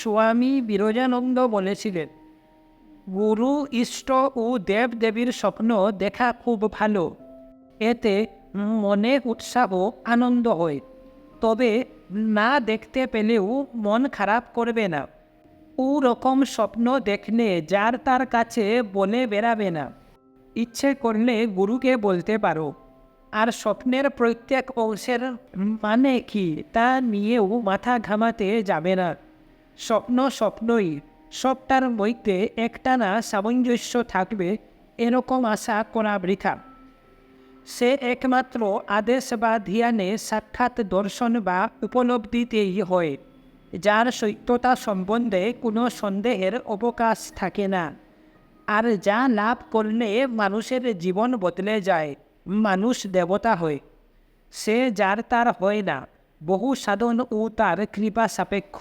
স্বামী বিরজানন্দ বলেছিলেন, গুরু ইষ্ট ও দেব দেবীর স্বপ্ন দেখা খুব ভালো। এতে মনে উৎসাহ, আনন্দ হয়। তবে না দেখতে পেলেও মন খারাপ করবে না। ও রকম স্বপ্ন দেখলে যার তার কাছে বলে বেরাবে না। ইচ্ছে করলে গুরুকে বলতে পারো। আর স্বপ্নের প্রত্যেক অংশের মানে কি তা নিয়েও মাথা ঘামাতে যাবে না। স্বপ্ন স্বপ্নই। সবটার মধ্যে একটানা সামঞ্জস্য থাকবে এরকম আশা করা বৃথা। সে একমাত্র আদেশ বা ধ্যানে সাক্ষাৎ দর্শন বা উপলব্ধিতেই হয়, যার সত্যতা সম্বন্ধে কোনো সন্দেহের অবকাশ থাকে না। আর যা লাভ করলে মানুষের জীবন বদলে যায়, মানুষ দেবতা হয়। সে যার তার হয় না, বহু সাধন ও তার কৃপা সাপেক্ষ।